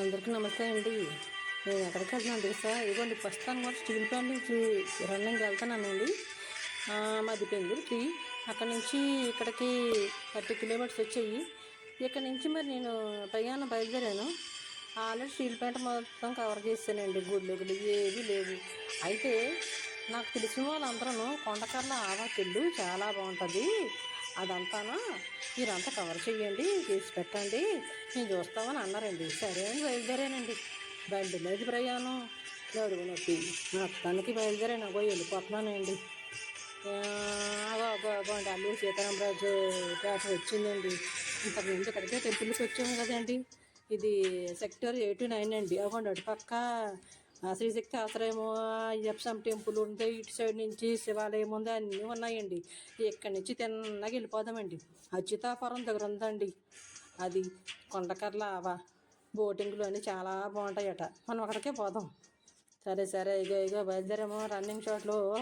అందరికీ నమస్తే అండి. నేను ఎక్కడికి వెళ్తున్నాను తెలుసా? ఇదిగోండి ప్రస్తుతానికి కూడా స్టీల్ ప్లాంట్ నుంచి రన్నింగ్ వెళ్తున్నానండి. మాది బెంగళూరుకి అక్కడ నుంచి ఇక్కడికి థర్టీ కిలోమీటర్స్ వచ్చాయి. ఇక్కడ నుంచి మరి నేను ప్రయాణం బయలుదేరాను. ఆల్రెడీ స్టీల్ ప్లాంట్ మొత్తం కవర్ చేశానండి. గుడ్లు ఏవి లేవు. అయితే నాకు తెలిసిన వాళ్ళందరూ కొండకర్ల ఆవాతిల్లు చాలా బాగుంటుంది. అదంతానా? మీరంతా కవర్ చేయండి చేసి పెట్టండి. నేను చూస్తామని అన్నారండి. సరే అని బయలుదేరానండి. బండి మీద ప్రయాణం. నడుగు నొప్పి. మొత్తానికి బయలుదేరాను. అగో వెళ్ళిపోతున్నానండి. అగో అగో అండి. అల్లూరు సీతారామరాజు పేట వచ్చిందండి. ఇంతకుముందు ఇక్కడికే టెంపుల్కి వచ్చాము కదండి. ఇది సెక్టర్ ఎయిటీ నైన్ అండి. అవ్వండి అటు పక్క శ్రీశక్తి ఆశ్రయము ఎప్సం టెంపుల్ ఉంటే ఇటు సైడ్ నుంచి శివాలయం ఉంది అన్నీ ఉన్నాయండి. ఇక్కడి నుంచి తిన్నగా వెళ్ళిపోదామండి. అచ్యుతాపురం దగ్గర ఉందండి. అది కొండకర్ల ఆవా బోటింగ్లు అన్నీ చాలా బాగుంటాయట. మనం అక్కడికే పోదాం. సరే సరే ఇగో ఇగో బయలుదేరాము. రన్నింగ్ షాట్లో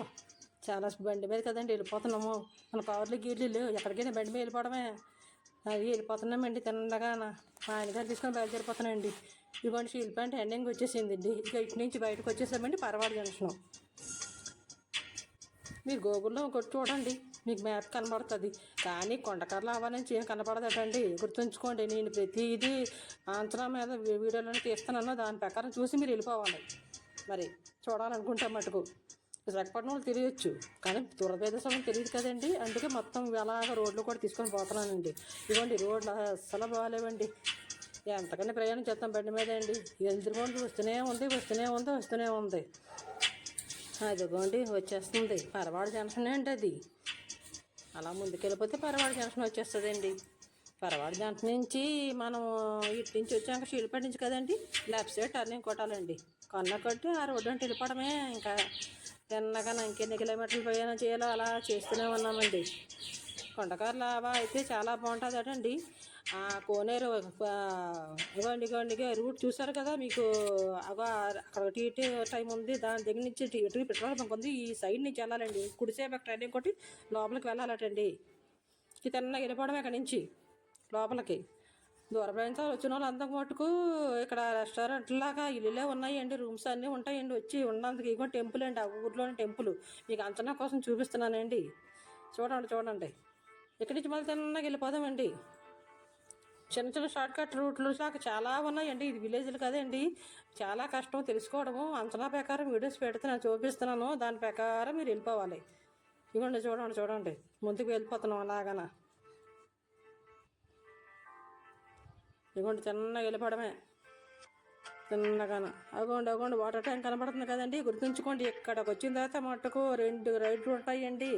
చాలా బండి మీద కదండి వెళ్ళిపోతున్నాము. మన కవర్లు గీర్లు ఎక్కడికైనా బండి మీద వెళ్ళిపోవడమే. అది వెళ్ళిపోతున్నామండి తిన్నగా మా ఆయనగారు తీసుకొని బయలుదేరిపోతున్నానండి. ఇదిగోండి షీల్ ప్యాంట్ ఎండింగ్ వచ్చేసిందండి. ఇక ఇటు నుంచి బయటకు వచ్చేసామండి పరవాడ జంక్షన్. మీరు గూగుల్లో కొట్టి చూడండి మీకు మ్యాప్ కనబడుతుంది. కానీ కొండకర్ల అవ్వాలని ఏం కనపడదటండి గుర్తుంచుకోండి నేను ప్రతిదీ ఆంధ్ర మీద వీడియోలను తీస్తున్నాను. దాని ప్రకారం చూసి మీరు వెళ్ళిపోవాలి. మరి చూడాలనుకుంటే మటుకు. విశాఖపట్నం వాళ్ళు తెలియచ్చు. కానీ దూరప్రదేశం తెలియదు కదండి. అందుకే మొత్తం అలాగ రోడ్లు కూడా తీసుకొని పోతున్నానండి. ఇవ్వండి రోడ్లు అస్సలు బాగాలేవండి ఎంతకన్నా ప్రయాణం చేస్తాం బండి మీద అండి. ఎదురుగోండి వస్తూనే ఉంది వస్తూనే ఉంది వస్తూనే ఉంది. అదిగోండి వచ్చేస్తుంది. పరవాడు జంక్షన్ అండి అది. అలా ముందుకెళ్ళిపోతే పరవాడు జంక్షన్ వచ్చేస్తుందండి. పరవాడు జంక్షన్ నుంచి మనం ఇటు నుంచి వచ్చాక షీల్పేట నుంచి కదండి లెఫ్ట్ సైడ్ టర్నింగ్ కొట్టాలండి. కొన్న కొట్టి ఆ రోడ్డు అంటే వెళ్ళిపోవడమే ఇంకా తిన్నగా ఇంకెన్ని కిలోమీటర్లు ప్రయాణం చేయాలో అలా చేస్తూనే ఉన్నామండి. కొండకారు లావా అయితే చాలా బాగుంటుంది అటండి ఆ కోనేరు ఆ, ఇగోండి ఇగోండి రూట్ చూసారు కదా మీకు? అగో అక్కడ టీటీ టైం ఉంది. దాని దగ్గర నుంచి టీ పెట్రోల్ బంక్ ఉంది. ఈ సైడ్ నుంచి వెళ్ళాలండి. కుడిసేపు ట్రైనింగ్ ఇంకోటి లోపలికి వెళ్ళాలటండి. ఈ తిన్నగా వెళ్ళిపోవడం ఇక్కడ నుంచి లోపలికి. దూర ప్రాంతాలు వచ్చిన వాళ్ళు అంతా మటుకు ఇక్కడ రెస్టారెంట్ లాగా ఇల్లులే ఉన్నాయండి. రూమ్స్ అన్నీ ఉంటాయండి. వచ్చి ఉన్నందుకు ఇగో టెంపుల్ అండి. ఆ ఊర్లోని టెంపుల్. మీకు అంచనా కోసం చూపిస్తున్నానండి. చూడండి చూడండి. ఇక్కడి నుంచి మళ్ళీ తిన్నాక వెళ్ళిపోదామండి. చిన్న చిన్న షార్ట్ కట్ రూట్లు నాకు చాలా ఉన్నాయండి. ఇది విలేజ్లు కదండి. చాలా కష్టం తెలుసుకోవడము. అంచనా ప్రకారం వీడియోస్ పెడుతున్నాను చూపిస్తున్నాను. దాని ప్రకారం మీరు వెళ్ళిపోవాలి. ఇవ్వండి చూడండి చూడండి. ముందుకు వెళ్ళిపోతున్నాం అలాగనా. ఇదిగోండి చిన్నగా వెళ్ళిపోవడమే. చిన్నగాన. అగోండి అగోండి వాటర్ ట్యాంక్ కనబడుతుంది కదండి గుర్తుంచుకోండి ఇక్కడికి వచ్చిన తర్వాత మట్టుకు రెండు రైడ్లు ఉంటాయండి.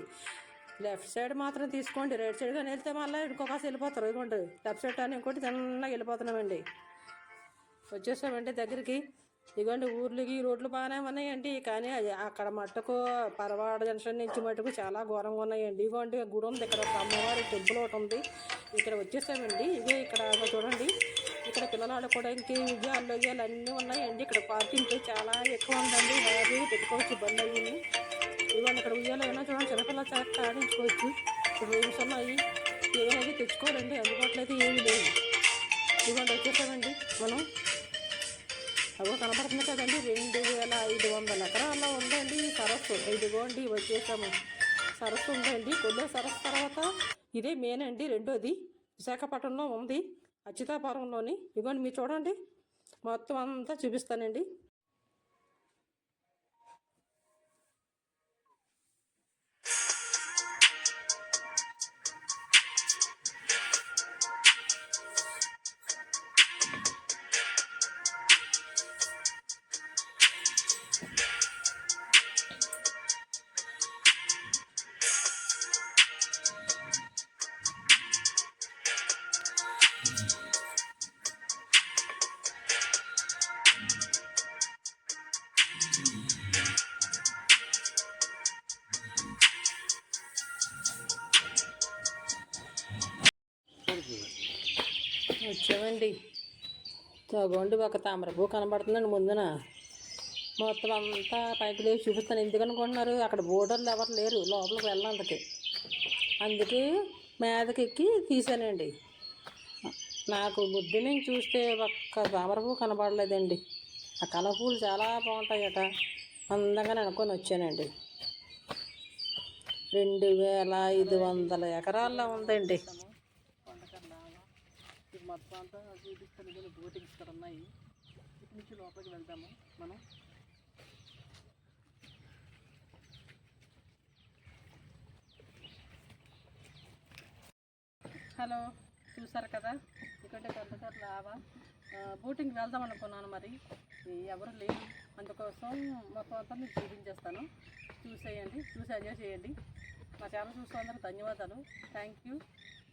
లెఫ్ట్ సైడ్ మాత్రం తీసుకోండి రైట్ సైడ్ కానీ వెళ్తే మళ్ళీ ఇంకొకసారి వెళ్ళిపోతారు. ఇదిగోండి లెఫ్ట్ సైడ్ అని ఇంకోటి చిన్నగా వెళ్ళిపోతున్నామండి. వచ్చేసామండి దగ్గరికి. ఇదిగోండి ఊర్లకి రోడ్లు బాగానే ఉన్నాయండి. కానీ అది- అక్కడ మట్టుకు పరవాడ జంక్షన్ నుంచి మట్టుకు చాలా ఘోరంగా ఉన్నాయండి. ఇదిగోండి గుడి ఉంది ఇక్కడ ఒక అమ్మవారి టెంపుల్ ఒకటి ఉంది. ఇక్కడ వచ్చేసామండి. ఇదే ఇక్కడ చూడండి. ఇక్కడ పిల్లలు ఆడుకోవడానికి ఉద్యాలు ఉయ్యాలు అన్నీ ఉన్నాయండి. ఇక్కడ పార్కింగ్ చాలా ఎక్కువ ఉందండి. వారి పెట్టుకోవచ్చు ఇబ్బంది అయ్యి ఇదిగోండి ఇక్కడ ఉయ్యాలు అయినా చూడండి చిన్నపిల్లలు చేత ఆడించుకోవచ్చు రూమ్స్ ఉన్నాయి. ఏమైనా తెచ్చుకోవాలండి అందుబాటులో అయితే ఏమీ లేదు ఇదిగోండి వచ్చేసామండి మనం. అగో కనబడుతుంది కదండి రెండు వేల ఐదు వందల ఎకరాల్లో ఉందండి ఈ సరస్సు. ఇదిగోండి వచ్చేసాము. సరస్సు ఉందండి. కొద్ది సరస్సు తర్వాత ఇదే మెయిన్ అండి రెండోది విశాఖపట్నంలో ఉంది. అచ్యుతాపురంలోని. ఇదిగోండి మీరు చూడండి. మొత్తం అంతా చూపిస్తానండి. వచ్చామండి. తగోండి ఒక తామరపు కనబడుతుందండి ముందున. మొత్తం అంతా పైకి లేచి చూపిస్తాను. ఎందుకనుకుంటున్నారు? అక్కడ బోర్డర్లు ఎవరు లేరు లోపలికి వెళ్ళాలందుకే అందుకే మీదకెక్కి తీసానండి. నాకు బుద్ధి నుంచి చూస్తే ఒక్క తామరపు కనబడలేదండి. ఆ కలపూలు చాలా బాగుంటాయట. అందంగా అనుకొని వచ్చానండి. రెండు వేల ఐదు వందల ఎకరాల్లో ఉందండి. ఇది మొత్తం అంతా చూపిస్తాను కొన్ని బోటింగ్స్ ఇక్కడ ఉన్నాయి. ఇటు నుంచి లోపలికి వెళ్తాము మనం. హలో చూసారు కదా? ఇక్కడ పెద్దసారి లావా బోటింగ్ వెళ్దాం అనుకున్నాను మరి. ఎవరు లేరు. అందుకోసం మొత్తం అంతా మీకు చూపించేస్తాను. చూసేయండి. చూసి ఎంజాయ్ చేయండి. మా ఛానల్ చూస్తున్నందుకు ధన్యవాదాలు. థ్యాంక్ యూ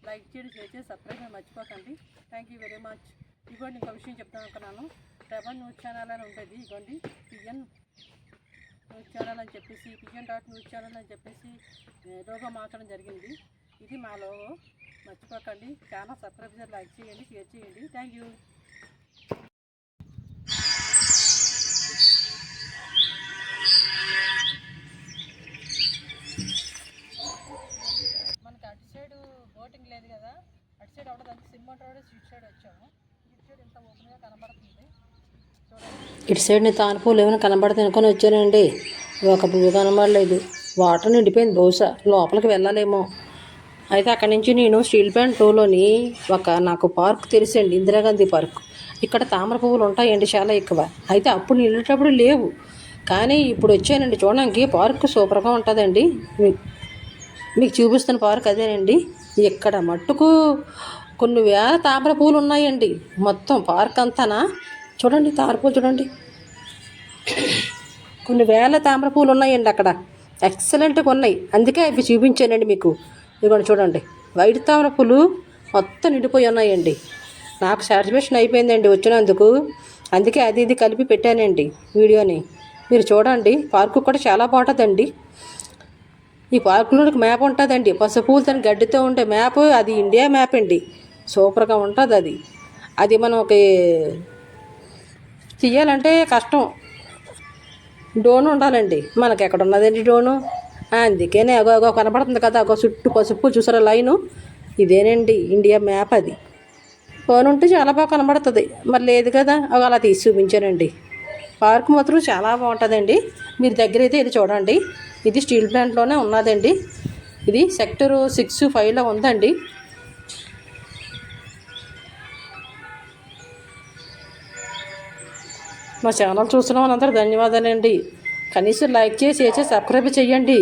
లైక్ చేయండి షేర్ చేసి సబ్స్క్రైబ్ మర్చిపోకండి. థ్యాంక్ యూ వెరీ మచ్ ఇదిగోండి ఇంకో విషయం చెప్తాను అనుకున్నాను. రెబన్ న్యూస్ ఛానల్ అని ఉండేది ఇవ్వండి. పిఎన్ న్యూస్ ఛానల్ అని చెప్పేసి పిఎన్ డాట్ న్యూస్ ఛానల్ అని చెప్పేసి లోగో మార్చడం జరిగింది. ఇది మా లోగో. మర్చిపోకండి. ఛానల్ సబ్స్క్రైబ్ చేసి లైక్ చేయండి షేర్ చేయండి. థ్యాంక్ యూ మనకి అటు సైడ్ బోటింగ్ లేదు కదా అటు సైడ్ అవడం దానికి సిమ్ రోడ్ ఇటు సైడ్ వచ్చాము. ఇటు సైడ్ ఇంత ఓపెన్గా కనబడుతుంది. ఇటు సైడ్ నీ తానుపూలు ఏమైనా కనబడితే అనుకొని వచ్చానండి. ఒక పువ్వు కనబడలేదు. వాటర్ నిండిపోయింది బహుశా. లోపలికి వెళ్ళాలేమో. అయితే అక్కడి నుంచి నేను స్టీల్ ప్లాంట్ టూలోని ఒక నాకు పార్క్ తెలిసండి ఇందిరాగాంధీ పార్క్. ఇక్కడ తామర పువ్వులు ఉంటాయండి చాలా ఎక్కువ. అయితే అప్పుడు నేను వెళ్ళేటప్పుడు లేవు. కానీ ఇప్పుడు వచ్చానండి. చూడడానికి పార్క్ సూపర్గా ఉంటుందండి. మీకు చూపిస్తున్న పార్క్ అదేనండి. ఇక్కడ మట్టుకు కొన్ని వేల తామర పూలు ఉన్నాయండి. మొత్తం పార్క్ అంతానా? చూడండి తామరపూలు చూడండి. కొన్ని వేల తామర పూలు ఉన్నాయండి అక్కడ. ఎక్సలెంట్గా ఉన్నాయి. అందుకే అవి చూపించానండి మీకు. ఇదిగోండి చూడండి. వైట్ తామర పూలు మొత్తం నిండిపోయి ఉన్నాయండి. నాకు సాటిస్ఫాక్షన్ అయిపోయిందండి వచ్చినందుకు. అందుకే అది ఇది కలిపి పెట్టానండి వీడియోని. మీరు చూడండి. పార్కు కూడా చాలా బాగుంటుందండి. ఈ పార్కులో మ్యాప్ ఉంటుందండి. పసుపులతో గడ్డితో ఉండే మ్యాప్ అది ఇండియా మ్యాప్ అండి. సూపర్గా ఉంటుంది అది. అది మనం ఒక తీయాలంటే కష్టం. డోన్ ఉండాలండి. మనకి ఎక్కడ ఉన్నదండి డోను? అందుకనే అగో అగో కనపడుతుంది కదా అగో చుట్టూ పసుపు చూసారా లైను? ఇదేనండి ఇండియా మ్యాప్ అది. ఫోన్ ఉంటే చాలా బాగా కనబడుతుంది. మరి లేదు కదా అగో అలా తీసి చూపించానండి. పార్క్ మాత్రం చాలా బాగుంటుందండి. మీరు దగ్గర అయితే ఇది చూడండి. ఇది స్టీల్ ప్లాంట్లోనే ఉన్నదండి. ఇది సెక్టర్ సిక్స్ ఫైవ్లో ఉందండి. మా ఛానల్ చూస్తున్న వాళ్ళందరూ ధన్యవాదాలండి. కనీసం లైక్ చేసి చేసి సబ్స్క్రైబ్ చేయండి.